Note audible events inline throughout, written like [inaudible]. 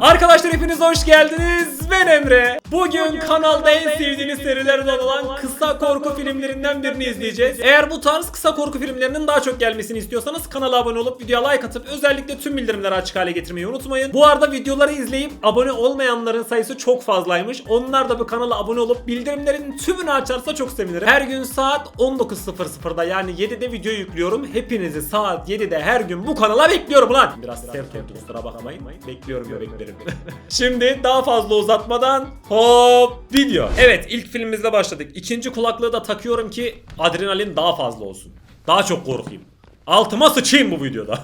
Arkadaşlar hepiniz hoş geldiniz. Ben Emre. Bugün kanalda en sevdiğiniz serilerden olan kısa korku filmlerinden birini izleyeceğiz. Eğer bu tarz kısa korku filmlerinin daha çok gelmesini istiyorsanız kanala abone olup videoya like atıp özellikle tüm bildirimleri açık hale getirmeyi unutmayın. Bu arada videoları izleyip abone olmayanların sayısı çok fazlaymış. Onlar da bu kanala abone olup bildirimlerin tümünü açarsa çok sevinirim. Her gün saat 19.00'da yani 7'de video yüklüyorum. Hepinizi saat 7'de her gün bu kanala bekliyorum lan. Biraz sert oldu kusura bakmayın. Bekliyorum ya beklerim. [laughs] Şimdi daha fazla uzatmadan hop video. Evet ilk filmimizle başladık. İkinci kulaklığı da takıyorum ki adrenalin daha fazla olsun. Daha çok korkayım. Altıma sıçayım bu videoda.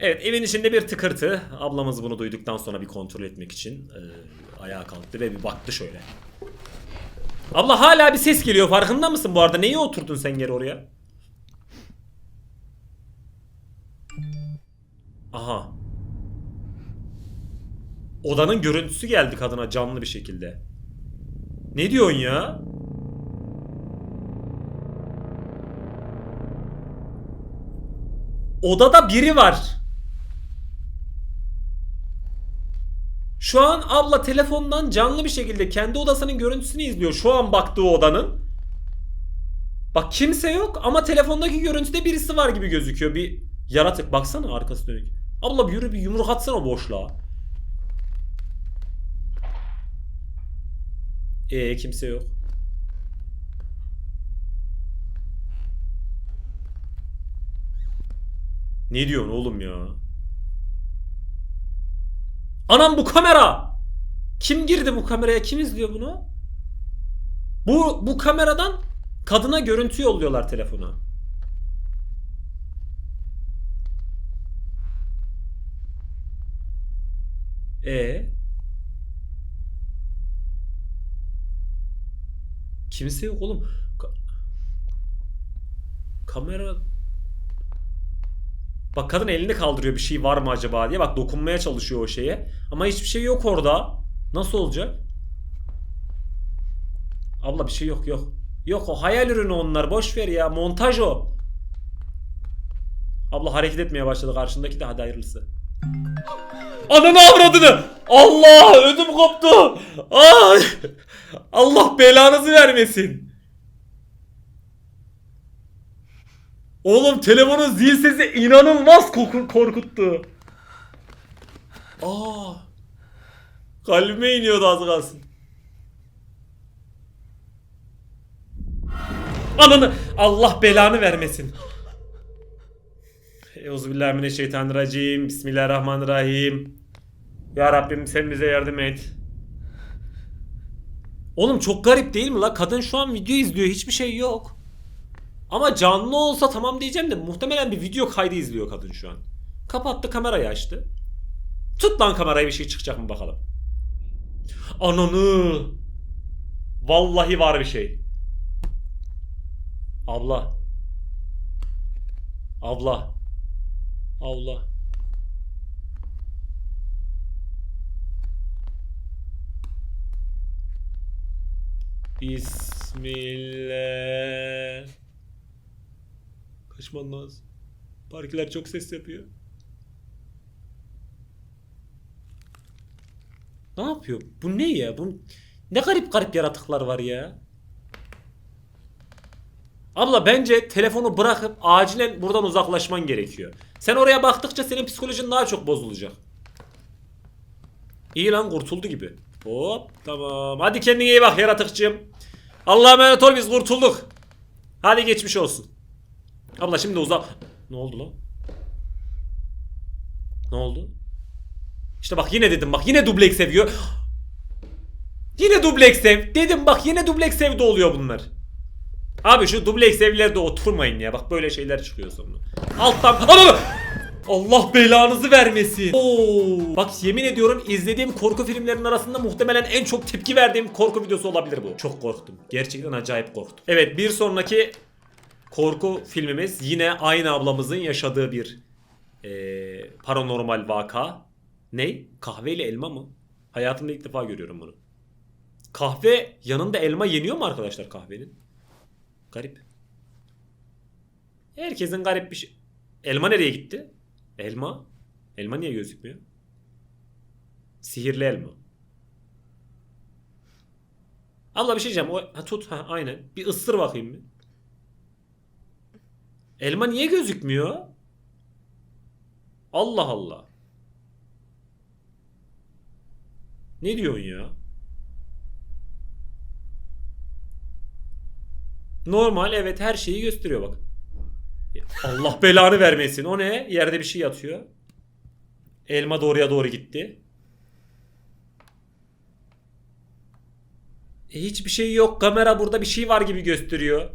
Evet evin içinde bir tıkırtı. Ablamız bunu duyduktan sonra bir kontrol etmek için e, ayağa kalktı ve bir baktı şöyle. Abla hala bir ses geliyor farkında mısın bu arada? Neye oturdun sen geri oraya? Aha. Odanın görüntüsü geldi kadına canlı bir şekilde. Ne diyorsun ya? Odada biri var. Şu an abla telefondan canlı bir şekilde kendi odasının görüntüsünü izliyor. Şu an baktığı odanın. Bak kimse yok ama telefondaki görüntüde birisi var gibi gözüküyor. Bir yaratık baksana arkası dönük. Abla bir yürü bir yumruk atsana boşluğa. Ee kimse yok. Ne diyorsun oğlum ya? Anam bu kamera! Kim girdi bu kameraya? Kim izliyor bunu? Bu bu kameradan kadına görüntü yolluyorlar telefona. E Kimse yok oğlum. Ka- kamera Bak kadın elini kaldırıyor bir şey var mı acaba diye. Bak dokunmaya çalışıyor o şeye. Ama hiçbir şey yok orada. Nasıl olacak? Abla bir şey yok yok. Yok o hayal ürünü onlar. Boş ver ya. Montaj o. Abla hareket etmeye başladı karşındaki de hadi hayırlısı. Ananı avradını. Allah ödüm koptu. Ay. Allah belanızı vermesin. Oğlum telefonun zil sesi inanılmaz korkuttu. Aa. Kalbime iniyordu az kalsın. Ananı Allah belanı vermesin. Euzubillahimineşşeytanirracim. Bismillahirrahmanirrahim. Ya Rabbim sen bize yardım et. Oğlum çok garip değil mi la? Kadın şu an video izliyor. Hiçbir şey yok. Ama canlı olsa tamam diyeceğim de muhtemelen bir video kaydı izliyor kadın şu an. Kapattı kamerayı açtı. Tut lan kamerayı bir şey çıkacak mı bakalım. Ananı. Vallahi var bir şey. Abla. Abla. Abla. Bismillah. Kaçman lazım. Parkiler çok ses yapıyor. Ne yapıyor? Bu ne ya? Bu ne garip garip yaratıklar var ya. Abla bence telefonu bırakıp acilen buradan uzaklaşman gerekiyor. Sen oraya baktıkça senin psikolojin daha çok bozulacak. İyi lan kurtuldu gibi. Hop tamam. Hadi kendine iyi bak yaratıkçığım. Allah'a emanet ol biz kurtulduk. Hadi geçmiş olsun. Abla şimdi uzak. Ne oldu lan? Ne oldu? İşte bak yine dedim bak yine dubleks seviyor. [gasps] Yine dubleks ev. Dedim bak yine dubleks evde oluyor bunlar. Abi şu dubleks evlerde oturmayın ya. Bak böyle şeyler çıkıyor sonra. Alttan... Ananı! Allah belanızı vermesin. Oo. Bak yemin ediyorum izlediğim korku filmlerinin arasında muhtemelen en çok tepki verdiğim korku videosu olabilir bu. Çok korktum. Gerçekten acayip korktum. Evet bir sonraki korku filmimiz yine aynı ablamızın yaşadığı bir eee, paranormal vaka. Ne? Kahve ile elma mı? Hayatımda ilk defa görüyorum bunu. Kahve yanında elma yeniyor mu arkadaşlar kahvenin? Garip. Herkesin garip bir şey. Elma nereye gitti? Elma? Elma niye gözükmüyor? Sihirli elma. Abla bir şey diyeceğim. O, ha, tut ha aynen. Bir ısır bakayım bir. Elma niye gözükmüyor? Allah Allah. Ne diyorsun ya? Normal evet her şeyi gösteriyor bak. Allah belanı vermesin. O ne? Yerde bir şey yatıyor. Elma doğruya doğru gitti. E, hiçbir şey yok. Kamera burada bir şey var gibi gösteriyor.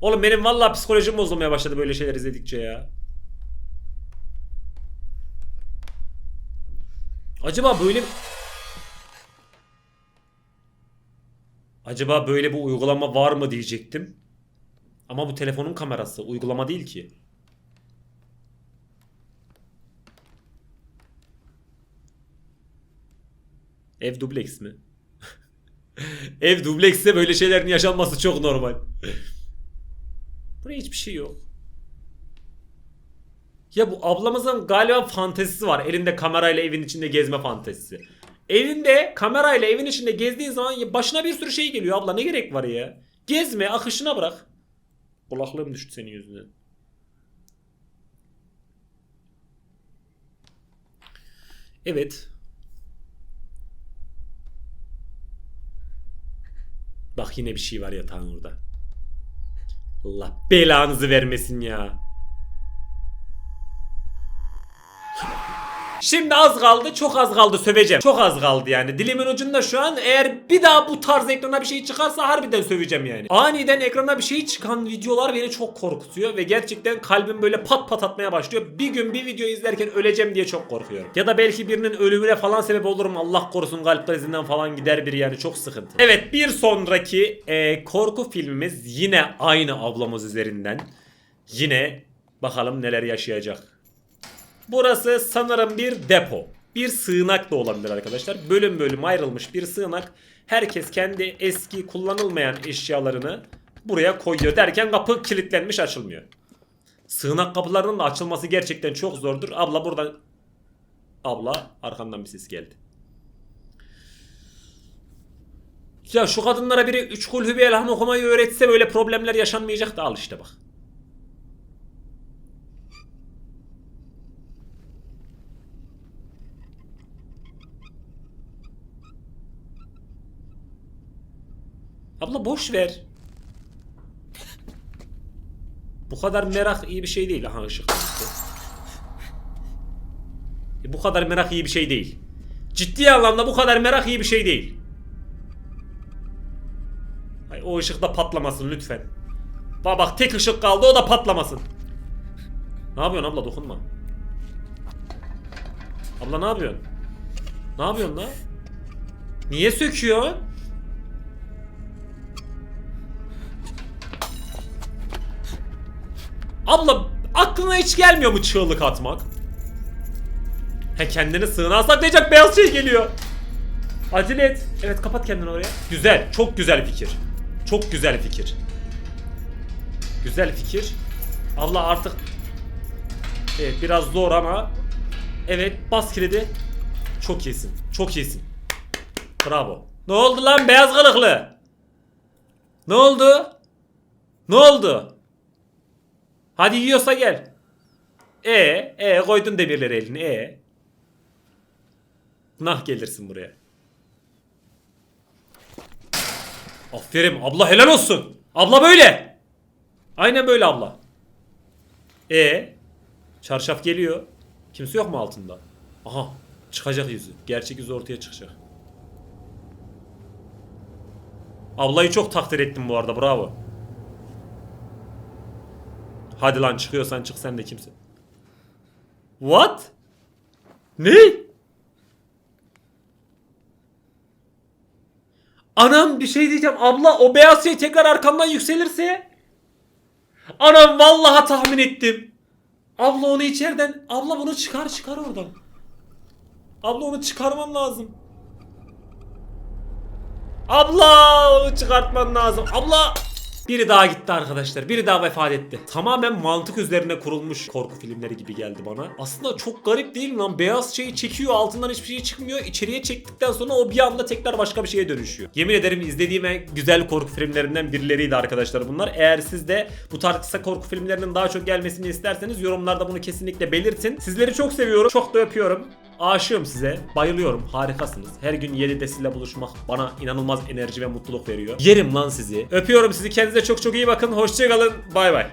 Oğlum benim vallahi psikolojim bozulmaya başladı böyle şeyler izledikçe ya. Acaba böyle Acaba böyle bir uygulama var mı diyecektim. Ama bu telefonun kamerası. Uygulama değil ki. Ev dubleks mi? [laughs] Ev dublekse böyle şeylerin yaşanması çok normal. Buraya hiçbir şey yok. Ya bu ablamızın galiba fantezisi var. Elinde kamerayla evin içinde gezme fantezisi. Evinde kamerayla evin içinde gezdiğin zaman başına bir sürü şey geliyor abla ne gerek var ya? Gezme akışına bırak. Kulaklığım düştü senin yüzünden. Evet. Bak yine bir şey var yatağın orada. Allah belanızı vermesin ya. Şimdi az kaldı, çok az kaldı söveceğim. Çok az kaldı yani. Dilimin ucunda şu an eğer bir daha bu tarz ekrana bir şey çıkarsa harbiden söveceğim yani. Aniden ekrana bir şey çıkan videolar beni çok korkutuyor ve gerçekten kalbim böyle pat pat atmaya başlıyor. Bir gün bir video izlerken öleceğim diye çok korkuyorum. Ya da belki birinin ölümüne falan sebep olurum. Allah korusun kalp krizinden falan gider biri yani çok sıkıntı. Evet bir sonraki e, korku filmimiz yine aynı ablamız üzerinden. Yine bakalım neler yaşayacak. Burası sanırım bir depo. Bir sığınak da olabilir arkadaşlar. Bölüm bölüm ayrılmış bir sığınak. Herkes kendi eski kullanılmayan eşyalarını buraya koyuyor derken kapı kilitlenmiş açılmıyor. Sığınak kapılarının da açılması gerçekten çok zordur. Abla buradan... Abla arkandan bir ses geldi. Ya şu kadınlara biri üç kul hübi elham okumayı öğretse böyle problemler yaşanmayacak da al işte bak. Abla boş ver. Bu kadar merak iyi bir şey değil. Aha ışık. E, bu kadar merak iyi bir şey değil. Ciddi anlamda bu kadar merak iyi bir şey değil. Ay, o ışık da patlamasın lütfen. Bak bak tek ışık kaldı o da patlamasın. Ne yapıyorsun abla dokunma. Abla ne yapıyorsun? Ne yapıyorsun la? Niye söküyorsun? Abla aklına hiç gelmiyor mu çığlık atmak? He kendini sığınağa saklayacak beyaz şey geliyor. Acele et. Evet kapat kendini oraya. Güzel. Çok güzel fikir. Çok güzel fikir. Güzel fikir. Abla artık Evet biraz zor ama Evet bas kilidi. Çok iyisin. Çok iyisin. Bravo. Ne oldu lan beyaz kılıklı? Ne oldu? Ne oldu? Hadi yiyorsa gel. E, e koydun demirleri eline. E. Nah gelirsin buraya. Aferin abla helal olsun. Abla böyle. Aynen böyle abla. E çarşaf geliyor. Kimse yok mu altında? Aha çıkacak yüzü. Gerçek yüzü ortaya çıkacak. Ablayı çok takdir ettim bu arada bravo. Hadi lan çıkıyorsan çık sen de kimsin? What? Ne? Anam bir şey diyeceğim. Abla o beyaz şey tekrar arkamdan yükselirse. Anam vallahi tahmin ettim. Abla onu içeriden. Abla bunu çıkar çıkar oradan. Abla onu çıkarman lazım. Abla onu çıkartman lazım. Abla. Biri daha gitti arkadaşlar. Biri daha vefat etti. Tamamen mantık üzerine kurulmuş korku filmleri gibi geldi bana. Aslında çok garip değil mi lan? Beyaz şeyi çekiyor altından hiçbir şey çıkmıyor. İçeriye çektikten sonra o bir anda tekrar başka bir şeye dönüşüyor. Yemin ederim izlediğim en güzel korku filmlerinden birileriydi arkadaşlar bunlar. Eğer siz de bu tarz kısa korku filmlerinin daha çok gelmesini isterseniz yorumlarda bunu kesinlikle belirtin. Sizleri çok seviyorum. Çok da öpüyorum. Aşığım size. Bayılıyorum. Harikasınız. Her gün 7'de sizle buluşmak bana inanılmaz enerji ve mutluluk veriyor. Yerim lan sizi. Öpüyorum sizi. Kendinize çok çok iyi bakın. Hoşçakalın. Bay bay.